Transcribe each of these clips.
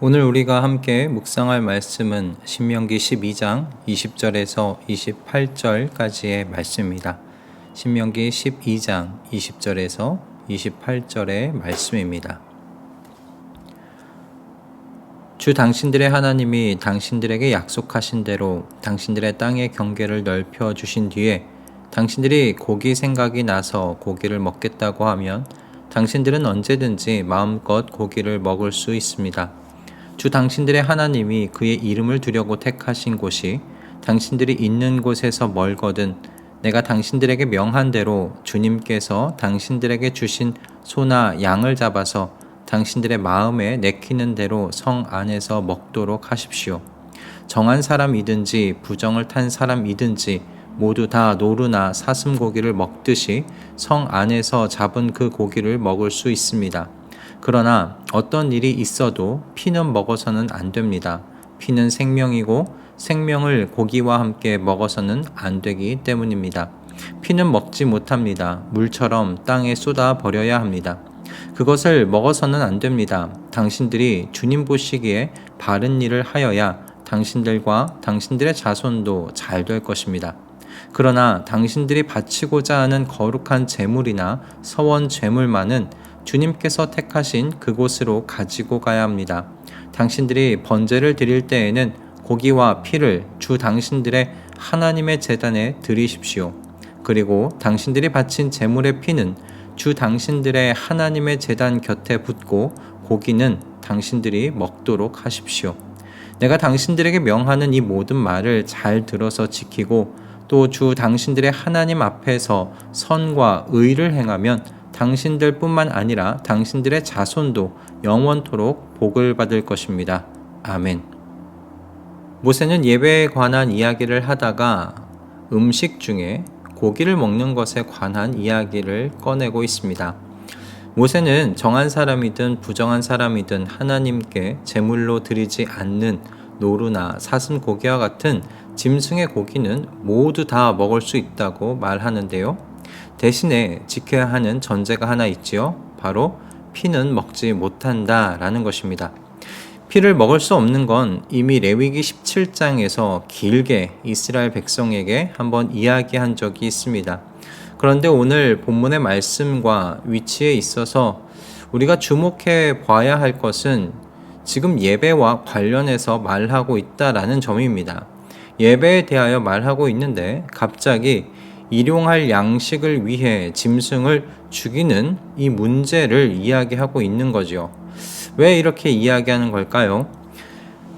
오늘 우리가 함께 묵상할 말씀은 신명기 12장 20절에서 28절까지의 말씀입니다. 신명기 12장 20절에서 28절의 말씀입니다. 주 당신들의 하나님이 당신들에게 약속하신 대로 당신들의 땅의 경계를 넓혀 주신 뒤에 당신들이 고기 생각이 나서 고기를 먹겠다고 하면 당신들은 언제든지 마음껏 고기를 먹을 수 있습니다. 주 당신들의 하나님이 그의 이름을 두려고 택하신 곳이 당신들이 있는 곳에서 멀거든 내가 당신들에게 명한 대로 주님께서 당신들에게 주신 소나 양을 잡아서 당신들의 마음에 내키는 대로 성 안에서 먹도록 하십시오. 정한 사람이든지 부정을 탄 사람이든지 모두 다 노루나 사슴 고기를 먹듯이 성 안에서 잡은 그 고기를 먹을 수 있습니다. 그러나 어떤 일이 있어도 피는 먹어서는 안 됩니다. 피는 생명이고 생명을 고기와 함께 먹어서는 안 되기 때문입니다. 피는 먹지 못합니다. 물처럼 땅에 쏟아 버려야 합니다. 그것을 먹어서는 안 됩니다. 당신들이 주님 보시기에 바른 일을 하여야 당신들과 당신들의 자손도 잘 될 것입니다. 그러나 당신들이 바치고자 하는 거룩한 재물이나 서원 재물만은 주님께서 택하신 그곳으로 가지고 가야 합니다. 당신들이 번제를 드릴 때에는 고기와 피를 주 당신들의 하나님의 재단에 드리십시오. 그리고 당신들이 바친 제물의 피는 주 당신들의 하나님의 재단 곁에 붙고 고기는 당신들이 먹도록 하십시오. 내가 당신들에게 명하는 이 모든 말을 잘 들어서 지키고 또 주 당신들의 하나님 앞에서 선과 의를 행하면 당신들 뿐만 아니라 당신들의 자손도 영원토록 복을 받을 것입니다. 아멘. 모세는 예배에 관한 이야기를 하다가 음식 중에 고기를 먹는 것에 관한 이야기를 꺼내고 있습니다. 모세는 정한 사람이든 부정한 사람이든 하나님께 제물로 드리지 않는 노루나 사슴 고기와 같은 짐승의 고기는 모두 다 먹을 수 있다고 말하는데요. 대신에 지켜야 하는 전제가 하나 있지요. 바로 피는 먹지 못한다 라는 것입니다. 피를 먹을 수 없는 건 이미 레위기 17장에서 길게 이스라엘 백성에게 한번 이야기한 적이 있습니다. 그런데 오늘 본문의 말씀과 위치에 있어서 우리가 주목해 봐야 할 것은 지금 예배와 관련해서 말하고 있다라는 점입니다. 예배에 대하여 말하고 있는데 갑자기 일용할 양식을 위해 짐승을 죽이는 이 문제를 이야기하고 있는 거죠. 왜 이렇게 이야기하는 걸까요?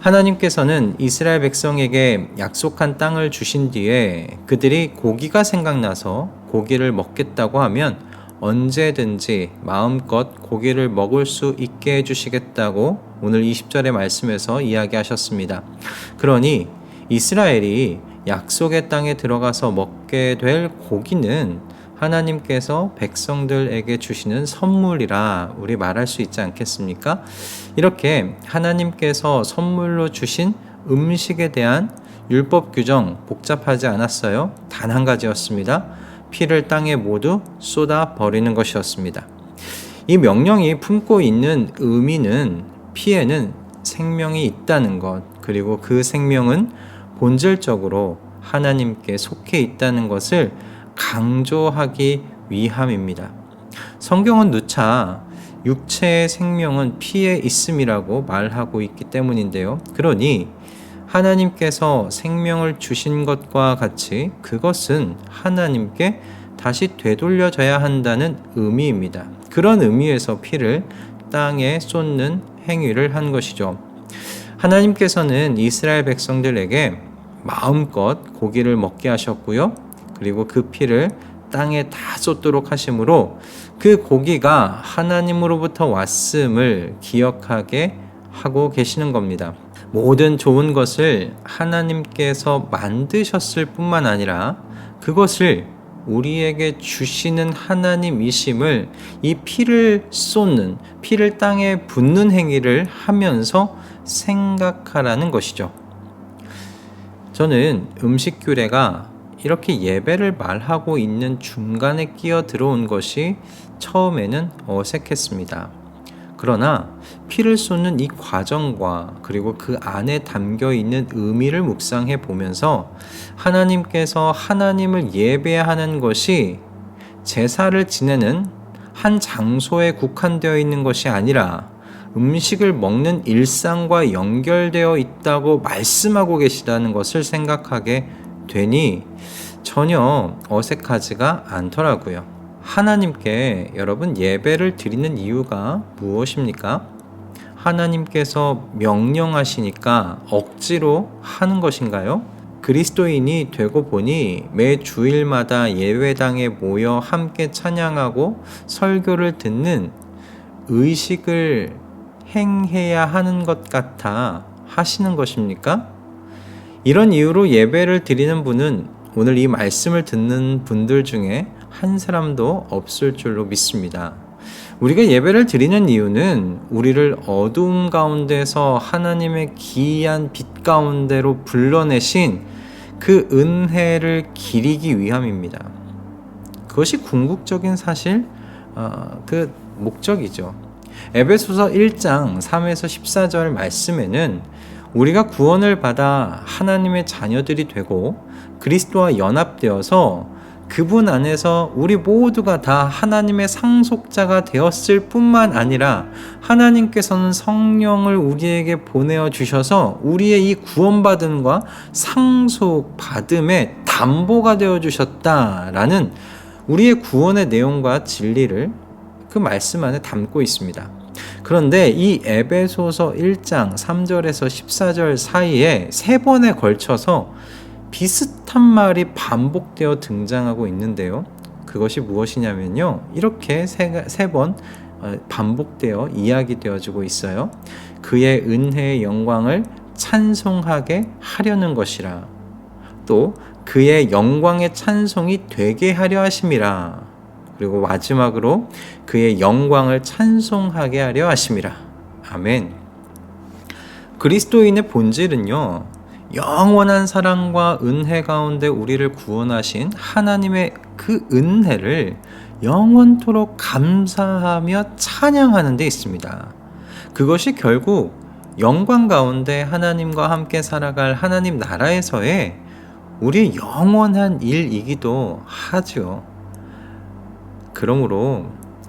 하나님께서는 이스라엘 백성에게 약속한 땅을 주신 뒤에 그들이 고기가 생각나서 고기를 먹겠다고 하면 언제든지 마음껏 고기를 먹을 수 있게 해주시겠다고 오늘 20절의 말씀에서 이야기하셨습니다. 그러니 이스라엘이 약속의 땅에 들어가서 먹게 될 고기는 하나님께서 백성들에게 주시는 선물이라 우리 말할 수 있지 않겠습니까? 이렇게 하나님께서 선물로 주신 음식에 대한 율법 규정 복잡하지 않았어요. 단 한 가지였습니다. 피를 땅에 모두 쏟아 버리는 것이었습니다. 이 명령이 품고 있는 의미는 피에는 생명이 있다는 것, 그리고 그 생명은 본질적으로 하나님께 속해 있다는 것을 강조하기 위함입니다. 성경은 누차 육체의 생명은 피에 있음이라고 말하고 있기 때문인데요. 그러니 하나님께서 생명을 주신 것과 같이 그것은 하나님께 다시 되돌려져야 한다는 의미입니다. 그런 의미에서 피를 땅에 쏟는 행위를 한 것이죠. 하나님께서는 이스라엘 백성들에게 마음껏 고기를 먹게 하셨고요. 그리고 그 피를 땅에 다 쏟도록 하심으로 그 고기가 하나님으로부터 왔음을 기억하게 하고 계시는 겁니다. 모든 좋은 것을 하나님께서 만드셨을 뿐만 아니라 그것을 우리에게 주시는 하나님이심을 이 피를 쏟는, 피를 땅에 붓는 행위를 하면서 생각하라는 것이죠. 저는 음식 규례가 이렇게 예배를 말하고 있는 중간에 끼어 들어온 것이 처음에는 어색했습니다. 그러나 피를 쏟는 이 과정과 그리고 그 안에 담겨 있는 의미를 묵상해 보면서 하나님께서 하나님을 예배하는 것이 제사를 지내는 한 장소에 국한되어 있는 것이 아니라 음식을 먹는 일상과 연결되어 있다고 말씀하고 계시다는 것을 생각하게 되니 전혀 어색하지가 않더라고요. 하나님께 여러분 예배를 드리는 이유가 무엇입니까? 하나님께서 명령하시니까 억지로 하는 것인가요? 그리스도인이 되고 보니 매 주일마다 예배당에 모여 함께 찬양하고 설교를 듣는 의식을 행해야 하는 것 같아 하시는 것입니까? 이런 이유로 예배를 드리는 분은 오늘 이 말씀을 듣는 분들 중에 한 사람도 없을 줄로 믿습니다. 우리가 예배를 드리는 이유는 우리를 어두움 가운데서 하나님의 기이한 빛 가운데로 불러내신 그 은혜를 기리기 위함입니다. 그것이 궁극적인 사실 어, 그 목적이죠. 에베소서 1장 3에서 14절 말씀에는 우리가 구원을 받아 하나님의 자녀들이 되고 그리스도와 연합되어서 그분 안에서 우리 모두가 다 하나님의 상속자가 되었을 뿐만 아니라 하나님께서는 성령을 우리에게 보내어 주셔서 우리의 이 구원받음과 상속받음의 담보가 되어 주셨다라는 우리의 구원의 내용과 진리를 그 말씀 안에 담고 있습니다. 그런데 이 에베소서 1장 3절에서 14절 사이에 세 번에 걸쳐서 비슷한 말이 반복되어 등장하고 있는데요. 그것이 무엇이냐면요. 이렇게 세번 어, 반복되어 이야기되어지고 있어요. 그의 은혜의 영광을 찬송하게 하려는 것이라. 또 그의 영광의 찬송이 되게 하려 하심이라. 그리고 마지막으로 그의 영광을 찬송하게 하려 하심이라. 아멘. 그리스도인의 본질은요. 영원한 사랑과 은혜 가운데 우리를 구원하신 하나님의 그 은혜를 영원토록 감사하며 찬양하는 데 있습니다. 그것이 결국 영광 가운데 하나님과 함께 살아갈 하나님 나라에서의 우리의 영원한 일이기도 하죠. 그러므로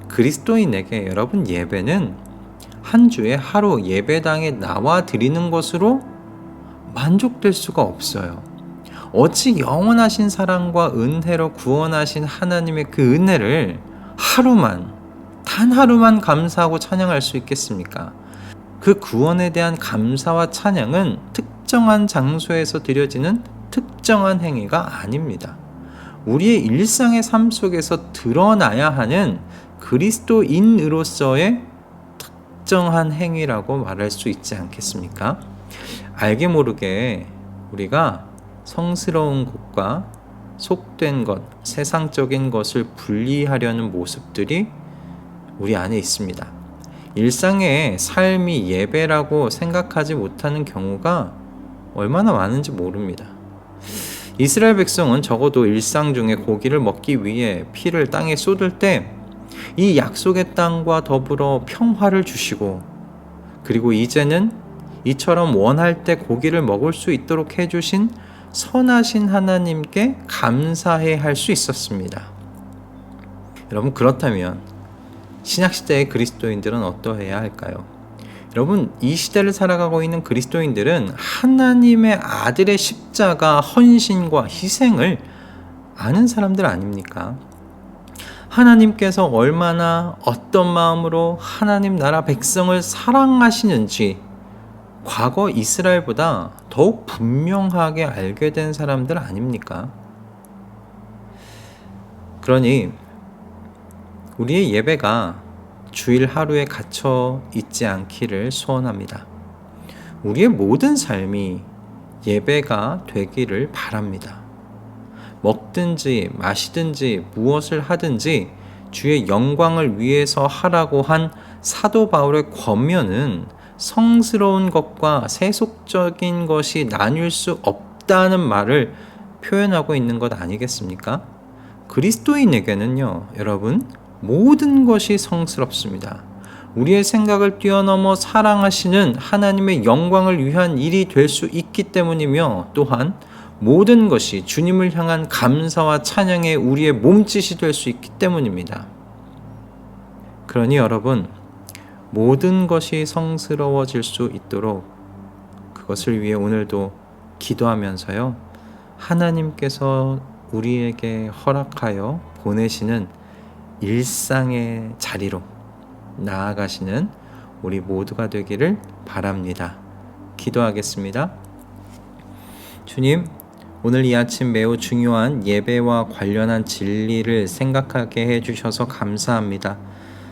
그리스도인에게 여러분 예배는 한 주에 하루 예배당에 나와 드리는 것으로 만족될 수가 없어요. 어찌 영원하신 사랑과 은혜로 구원하신 하나님의 그 은혜를 하루만, 단 하루만 감사하고 찬양할 수 있겠습니까? 그 구원에 대한 감사와 찬양은 특정한 장소에서 드려지는 특정한 행위가 아닙니다. 우리의 일상의 삶 속에서 드러나야 하는 그리스도인으로서의 특정한 행위라고 말할 수 있지 않겠습니까? 알게 모르게 우리가 성스러운 것과 속된 것, 세상적인 것을 분리하려는 모습들이 우리 안에 있습니다. 일상의 삶이 예배라고 생각하지 못하는 경우가 얼마나 많은지 모릅니다. 이스라엘 백성은 적어도 일상 중에 고기를 먹기 위해 피를 땅에 쏟을 때 이 약속의 땅과 더불어 평화를 주시고 그리고 이제는 이처럼 원할 때 고기를 먹을 수 있도록 해주신 선하신 하나님께 감사해 할 수 있었습니다. 여러분, 그렇다면 신약시대의 그리스도인들은 어떠해야 할까요? 여러분, 이 시대를 살아가고 있는 그리스도인들은 하나님의 아들의 십자가, 헌신과 희생을 아는 사람들 아닙니까? 하나님께서 얼마나 어떤 마음으로 하나님 나라 백성을 사랑하시는지 과거 이스라엘보다 더욱 분명하게 알게 된 사람들 아닙니까? 그러니 우리의 예배가 주일 하루에 갇혀 있지 않기를 소원합니다. 우리의 모든 삶이 예배가 되기를 바랍니다. 먹든지 마시든지 무엇을 하든지 주의 영광을 위해서 하라고 한 사도 바울의 권면은 성스러운 것과 세속적인 것이 나뉠 수 없다는 말을 표현하고 있는 것 아니겠습니까? 그리스도인에게는요, 여러분, 모든 것이 성스럽습니다. 우리의 생각을 뛰어넘어 사랑하시는 하나님의 영광을 위한 일이 될 수 있기 때문이며 또한 모든 것이 주님을 향한 감사와 찬양의 우리의 몸짓이 될 수 있기 때문입니다. 그러니 여러분, 모든 것이 성스러워질 수 있도록 그것을 위해 오늘도 기도하면서요. 하나님께서 우리에게 허락하여 보내시는 일상의 자리로 나아가시는 우리 모두가 되기를 바랍니다. 기도하겠습니다. 주님, 오늘 이 아침 매우 중요한 예배와 관련한 진리를 생각하게 해주셔서 감사합니다.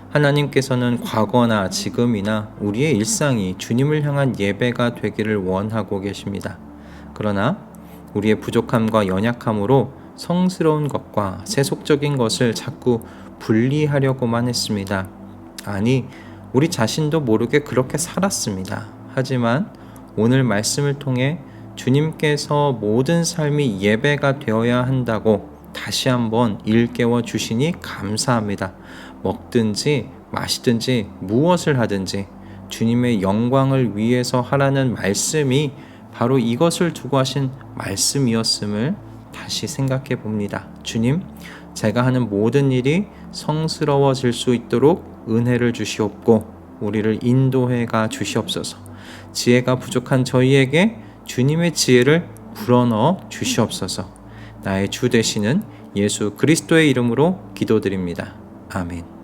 하나님께서는 과거나 지금이나 우리의 일상이 주님을 향한 예배가 되기를 원하고 계십니다. 그러나 우리의 부족함과 연약함으로 성스러운 것과 세속적인 것을 자꾸 분리하려고만 했습니다. 아니, 우리 자신도 모르게 그렇게 살았습니다. 하지만 오늘 말씀을 통해 주님께서 모든 삶이 예배가 되어야 한다고 다시 한번 일깨워 주시니 감사합니다. 먹든지 마시든지 무엇을 하든지 주님의 영광을 위해서 하라는 말씀이 바로 이것을 두고 하신 말씀이었음을 다시 생각해 봅니다. 주님, 제가 하는 모든 일이 성스러워질 수 있도록 은혜를 주시옵고 우리를 인도해 가 주시옵소서. 지혜가 부족한 저희에게 주님의 지혜를 불어넣어 주시옵소서. 나의 주 되시는 예수 그리스도의 이름으로 기도드립니다. 아멘.